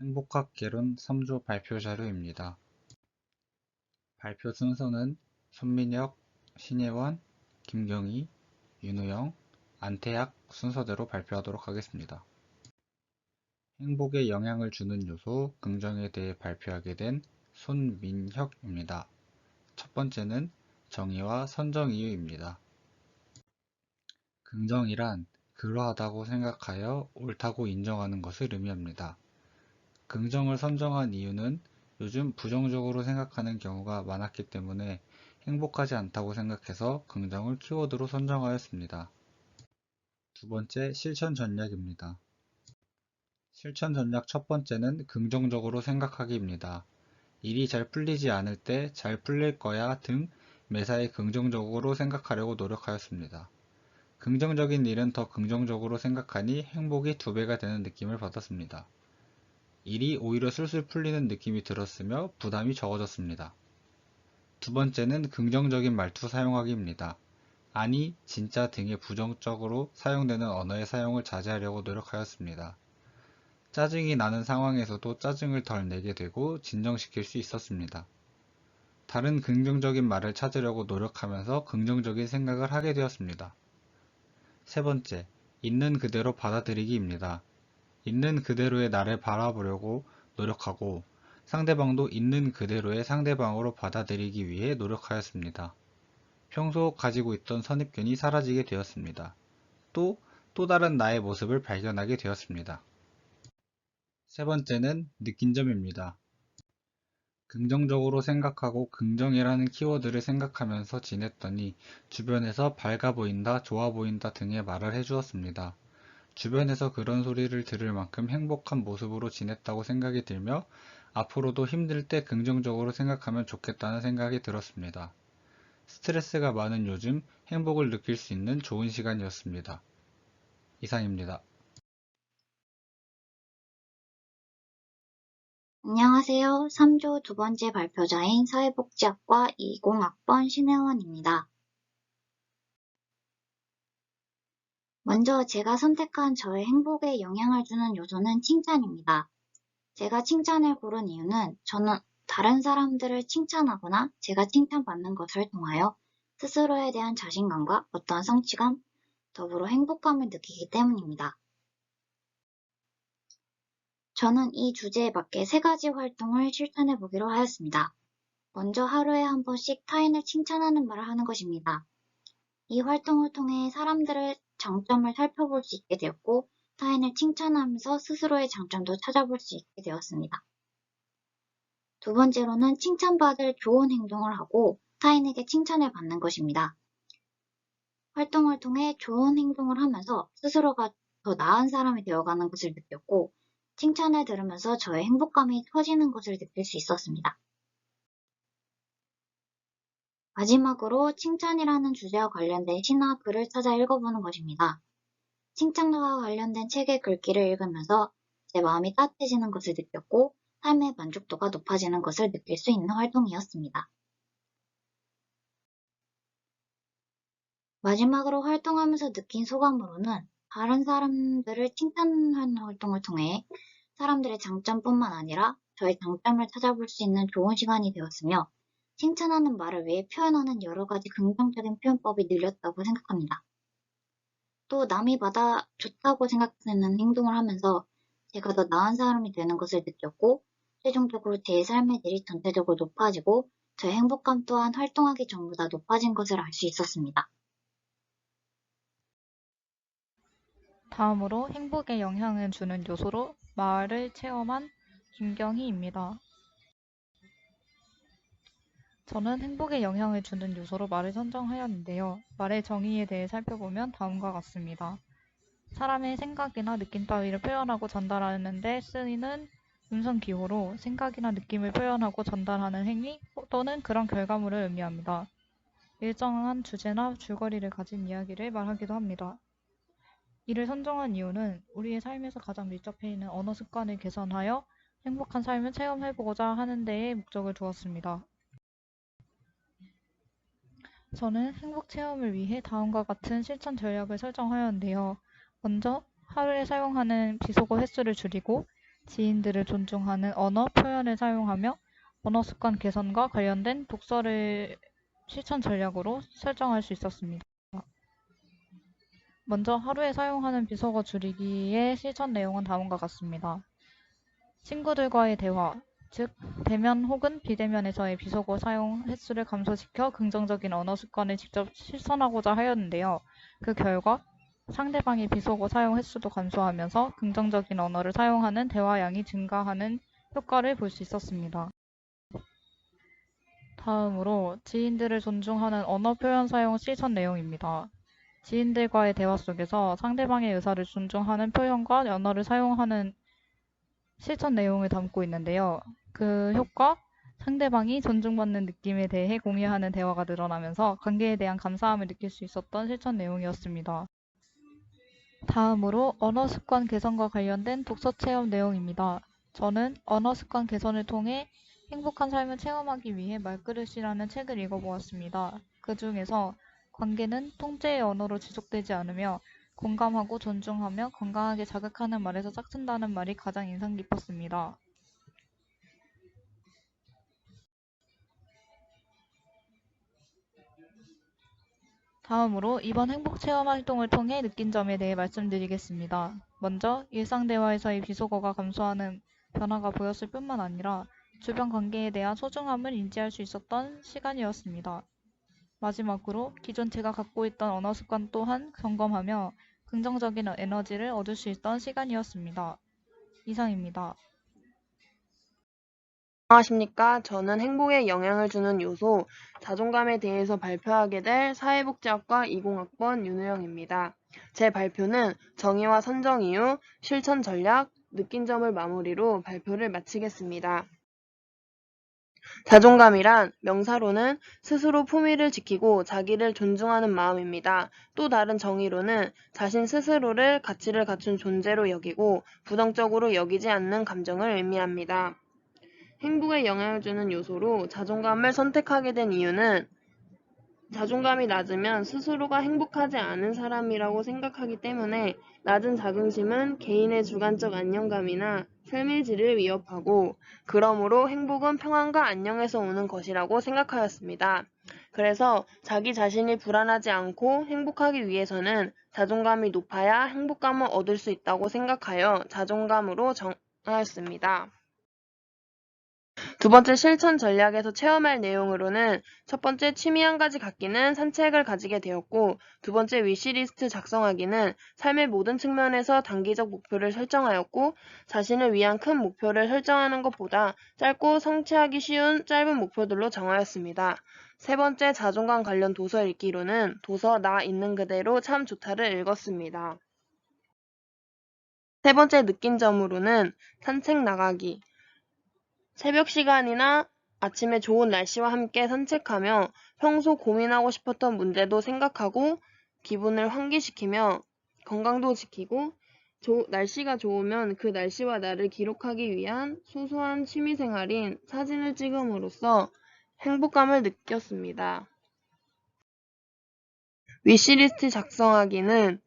행복학 개론 3조 발표 자료입니다. 발표 순서는 손민혁, 신예원, 김경희, 윤우영, 안태학 순서대로 발표하도록 하겠습니다. 행복에 영향을 주는 요소, 긍정에 대해 발표하게 된 손민혁입니다. 첫 번째는 정의와 선정 이유입니다. 긍정이란 그러하다고 생각하여 옳다고 인정하는 것을 의미합니다. 긍정을 선정한 이유는 요즘 부정적으로 생각하는 경우가 많았기 때문에 행복하지 않다고 생각해서 긍정을 키워드로 선정하였습니다. 두 번째, 실천 전략입니다. 실천 전략 첫 번째는 긍정적으로 생각하기입니다. 일이 잘 풀리지 않을 때 잘 풀릴 거야 등 매사에 긍정적으로 생각하려고 노력하였습니다. 긍정적인 일은 더 긍정적으로 생각하니 행복이 두 배가 되는 느낌을 받았습니다. 일이 오히려 술술 풀리는 느낌이 들었으며 부담이 적어졌습니다. 두 번째는 긍정적인 말투 사용하기입니다. 아니, 진짜 등의 부정적으로 사용되는 언어의 사용을 자제하려고 노력하였습니다. 짜증이 나는 상황에서도 짜증을 덜 내게 되고 진정시킬 수 있었습니다. 다른 긍정적인 말을 찾으려고 노력하면서 긍정적인 생각을 하게 되었습니다. 세 번째, 있는 그대로 받아들이기입니다. 있는 그대로의 나를 바라보려고 노력하고 상대방도 있는 그대로의 상대방으로 받아들이기 위해 노력하였습니다. 평소 가지고 있던 선입견이 사라지게 되었습니다. 또, 또 다른 나의 모습을 발견하게 되었습니다. 세 번째는 느낀 점입니다. 긍정적으로 생각하고 긍정이라는 키워드를 생각하면서 지냈더니 주변에서 밝아 보인다, 좋아 보인다 등의 말을 해주었습니다. 주변에서 그런 소리를 들을 만큼 행복한 모습으로 지냈다고 생각이 들며 앞으로도 힘들 때 긍정적으로 생각하면 좋겠다는 생각이 들었습니다. 스트레스가 많은 요즘 행복을 느낄 수 있는 좋은 시간이었습니다. 이상입니다. 안녕하세요. 3조 두 번째 발표자인 사회복지학과 20학번 신혜원입니다. 먼저 제가 선택한 저의 행복에 영향을 주는 요소는 칭찬입니다. 제가 칭찬을 고른 이유는 저는 다른 사람들을 칭찬하거나 제가 칭찬받는 것을 통하여 스스로에 대한 자신감과 어떠한 성취감, 더불어 행복감을 느끼기 때문입니다. 저는 이 주제에 맞게 세 가지 활동을 실천해 보기로 하였습니다. 먼저 하루에 한 번씩 타인을 칭찬하는 말을 하는 것입니다. 이 활동을 통해 사람들을 장점을 살펴볼 수 있게 되었고 타인을 칭찬하면서 스스로의 장점도 찾아볼 수 있게 되었습니다. 두 번째로는 칭찬받을 좋은 행동을 하고 타인에게 칭찬을 받는 것입니다. 활동을 통해 좋은 행동을 하면서 스스로가 더 나은 사람이 되어가는 것을 느꼈고 칭찬을 들으면서 저의 행복감이 커지는 것을 느낄 수 있었습니다. 마지막으로 칭찬이라는 주제와 관련된 시나 글을 찾아 읽어보는 것입니다. 칭찬과 관련된 책의 글귀를 읽으면서 제 마음이 따뜻해지는 것을 느꼈고 삶의 만족도가 높아지는 것을 느낄 수 있는 활동이었습니다. 마지막으로 활동하면서 느낀 소감으로는 다른 사람들을 칭찬하는 활동을 통해 사람들의 장점뿐만 아니라 저의 장점을 찾아볼 수 있는 좋은 시간이 되었으며 칭찬하는 말을 위해 표현하는 여러 가지 긍정적인 표현법이 늘렸다고 생각합니다. 또 남이 받아 좋다고 생각하는 행동을 하면서 제가 더 나은 사람이 되는 것을 느꼈고 최종적으로 제 삶의 질이 전체적으로 높아지고 저의 행복감 또한 활동하기 전보다 높아진 것을 알 수 있었습니다. 다음으로 행복에 영향을 주는 요소로 마을을 체험한 김경희입니다. 저는 행복에 영향을 주는 요소로 말을 선정하였는데요. 말의 정의에 대해 살펴보면 다음과 같습니다. 사람의 생각이나 느낌 따위를 표현하고 전달하는 데 쓰이는 음성 기호로 생각이나 느낌을 표현하고 전달하는 행위 또는 그런 결과물을 의미합니다. 일정한 주제나 줄거리를 가진 이야기를 말하기도 합니다. 이를 선정한 이유는 우리의 삶에서 가장 밀접해 있는 언어 습관을 개선하여 행복한 삶을 체험해보고자 하는 데에 목적을 두었습니다. 저는 행복 체험을 위해 다음과 같은 실천 전략을 설정하였는데요. 먼저 하루에 사용하는 비속어 횟수를 줄이고 지인들을 존중하는 언어, 표현을 사용하며 언어 습관 개선과 관련된 독서를 실천 전략으로 설정할 수 있었습니다. 먼저 하루에 사용하는 비속어 줄이기의 실천 내용은 다음과 같습니다. 친구들과의 대화, 즉 대면 혹은 비대면에서의 비속어 사용 횟수를 감소시켜 긍정적인 언어 습관을 직접 실천하고자 하였는데요. 그 결과 상대방의 비속어 사용 횟수도 감소하면서 긍정적인 언어를 사용하는 대화량이 증가하는 효과를 볼 수 있었습니다. 다음으로 지인들을 존중하는 언어 표현 사용 실천 내용입니다. 지인들과의 대화 속에서 상대방의 의사를 존중하는 표현과 언어를 사용하는 실천 내용을 담고 있는데요. 그 효과, 상대방이 존중받는 느낌에 대해 공유하는 대화가 늘어나면서 관계에 대한 감사함을 느낄 수 있었던 실천 내용이었습니다. 다음으로 언어 습관 개선과 관련된 독서 체험 내용입니다. 저는 언어 습관 개선을 통해 행복한 삶을 체험하기 위해 말그릇이라는 책을 읽어보았습니다. 그 중에서 관계는 통제의 언어로 지속되지 않으며 공감하고 존중하며 건강하게 자극하는 말에서 짝튼다는 말이 가장 인상 깊었습니다. 다음으로 이번 행복 체험 활동을 통해 느낀 점에 대해 말씀드리겠습니다. 먼저 일상 대화에서의 비속어가 감소하는 변화가 보였을 뿐만 아니라 주변 관계에 대한 소중함을 인지할 수 있었던 시간이었습니다. 마지막으로 기존 제가 갖고 있던 언어 습관 또한 점검하며 긍정적인 에너지를 얻을 수 있던 시간이었습니다. 이상입니다. 안녕하십니까. 저는 행복에 영향을 주는 요소, 자존감에 대해서 발표하게 될 사회복지학과 20학번 윤우영입니다. 제 발표는 정의와 선정 이유, 실천 전략, 느낀 점을 마무리로 발표를 마치겠습니다. 자존감이란 명사로는 스스로 품위를 지키고 자기를 존중하는 마음입니다. 또 다른 정의로는 자신 스스로를 가치를 갖춘 존재로 여기고 부정적으로 여기지 않는 감정을 의미합니다. 행복에 영향을 주는 요소로 자존감을 선택하게 된 이유는 자존감이 낮으면 스스로가 행복하지 않은 사람이라고 생각하기 때문에 낮은 자존심은 개인의 주관적 안정감이나 삶의 질을 위협하고 그러므로 행복은 평안과 안녕에서 오는 것이라고 생각하였습니다. 그래서 자기 자신이 불안하지 않고 행복하기 위해서는 자존감이 높아야 행복감을 얻을 수 있다고 생각하여 자존감으로 정하였습니다. 두 번째 실천 전략에서 체험할 내용으로는 첫 번째 취미 한 가지 갖기는 산책을 가지게 되었고 두 번째 위시리스트 작성하기는 삶의 모든 측면에서 단기적 목표를 설정하였고 자신을 위한 큰 목표를 설정하는 것보다 짧고 성취하기 쉬운 짧은 목표들로 정하였습니다. 세 번째 자존감 관련 도서 읽기로는 도서 나 있는 그대로 참 좋다를 읽었습니다. 세 번째 느낀 점으로는 산책 나가기, 새벽 시간이나 아침에 좋은 날씨와 함께 산책하며 평소 고민하고 싶었던 문제도 생각하고 기분을 환기시키며 건강도 지키고 조- 날씨가 좋으면 그 날씨와 나를 기록하기 위한 소소한 취미생활인 사진을 찍음으로써 행복감을 느꼈습니다. 위시리스트 작성하기는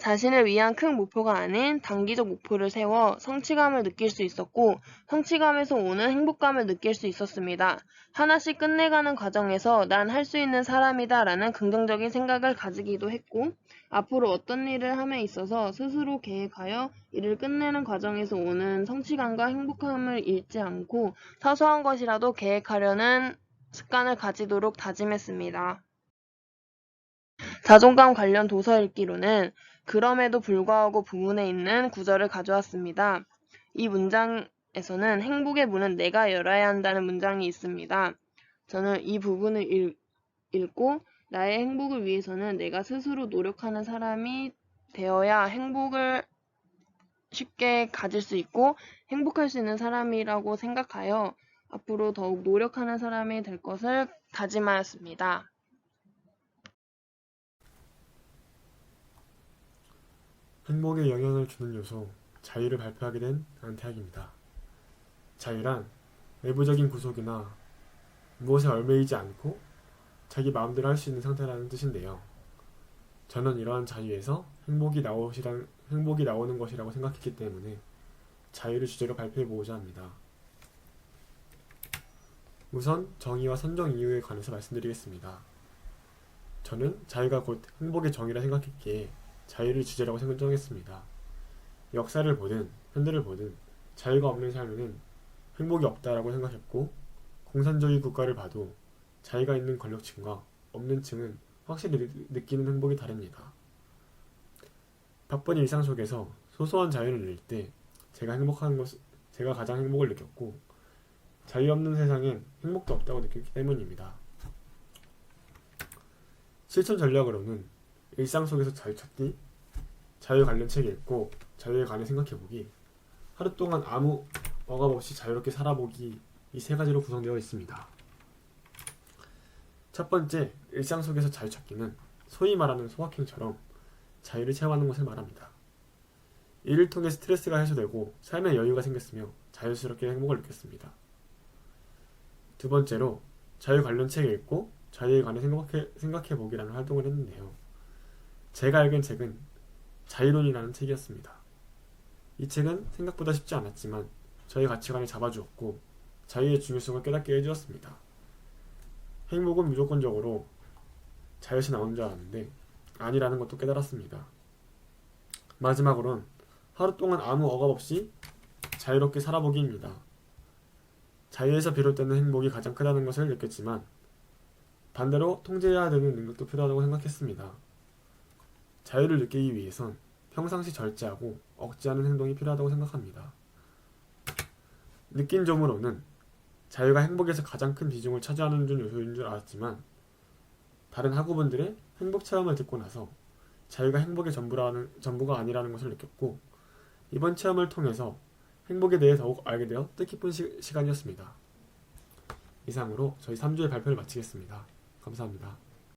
자신을 위한 큰 목표가 아닌 단기적 목표를 세워 성취감을 느낄 수 있었고 성취감에서 오는 행복감을 느낄 수 있었습니다. 하나씩 끝내가는 과정에서 난 할 수 있는 사람이다 라는 긍정적인 생각을 가지기도 했고 앞으로 어떤 일을 함에 있어서 스스로 계획하여 일을 끝내는 과정에서 오는 성취감과 행복함을 잃지 않고 사소한 것이라도 계획하려는 습관을 가지도록 다짐했습니다. 자존감 관련 도서 읽기로는 그럼에도 불구하고 부문에 있는 구절을 가져왔습니다. 이 문장에서는 행복의 문은 내가 열어야 한다는 문장이 있습니다. 저는 이 부분을 읽, 읽고 나의 행복을 위해서는 내가 스스로 노력하는 사람이 되어야 행복을 쉽게 가질 수 있고 행복할 수 있는 사람이라고 생각하여 앞으로 더욱 노력하는 사람이 될 것을 다짐하였습니다. 행복에 영향을 주는 요소, 자유를 발표하게 된 안태학입니다. 자유란 외부적인 구속이나 무엇에 얽매이지 않고 자기 마음대로 할 수 있는 상태라는 뜻인데요. 저는 이러한 자유에서 행복이 나오시란, 행복이 나오는 것이라고 생각했기 때문에 자유를 주제로 발표해 보고자 합니다. 우선 정의와 선정 이유에 관해서 말씀드리겠습니다. 저는 자유가 곧 행복의 정의라 생각했기에 자유를 주제라고 선정했습니다. 역사를 보든 현대를 보든 자유가 없는 삶에는 행복이 없다라고 생각했고 공산주의 국가를 봐도 자유가 있는 권력층과 없는 층은 확실히 느- 느끼는 행복이 다릅니다. 바쁜 일상 속에서 소소한 자유를 누릴 때 제가 행복한 것, 제가 가장 행복을 느꼈고 자유 없는 세상엔 행복도 없다고 느꼈기 때문입니다. 실천 전략으로는 일상 속에서 자유 찾기, 자유 관련 책 읽고 자유에 관해 생각해보기, 하루 동안 아무 억압 없이 자유롭게 살아보기 이 세 가지로 구성되어 있습니다. 첫 번째, 일상 속에서 자유 찾기는 소위 말하는 소확행처럼 자유를 체험하는 것을 말합니다. 이를 통해 스트레스가 해소되고 삶에 여유가 생겼으며 자연스럽게 행복을 느꼈습니다. 두 번째로 자유 관련 책을 읽고 자유에 관해 생각해, 생각해 보기라는 활동을 했는데요. 제가 읽은 책은 자유론이라는 책이었습니다. 이 책은 생각보다 쉽지 않았지만 저의 가치관을 잡아주었고 자유의 중요성을 깨닫게 해주었습니다. 행복은 무조건적으로 자유시 나오는 줄 알았는데 아니라는 것도 깨달았습니다. 마지막으론 하루 동안 아무 억압 없이 자유롭게 살아보기입니다. 자유에서 비롯되는 행복이 가장 크다는 것을 느꼈지만 반대로 통제해야 되는 능력도 필요하다고 생각했습니다. 자유를 느끼기 위해선 평상시 절제하고 억제하는 행동이 필요하다고 생각합니다. 느낀 점으로는 자유가 행복에서 가장 큰 비중을 차지하는 준 요소인 줄 알았지만 다른 학우분들의 행복 체험을 듣고 나서 자유가 행복의 전부라는, 전부가 아니라는 것을 느꼈고 이번 체험을 통해서 행복에 대해 더욱 알게 되어 뜻깊은 시, 시간이었습니다. 이상으로 저희 3주의 발표를 마치겠습니다. 감사합니다.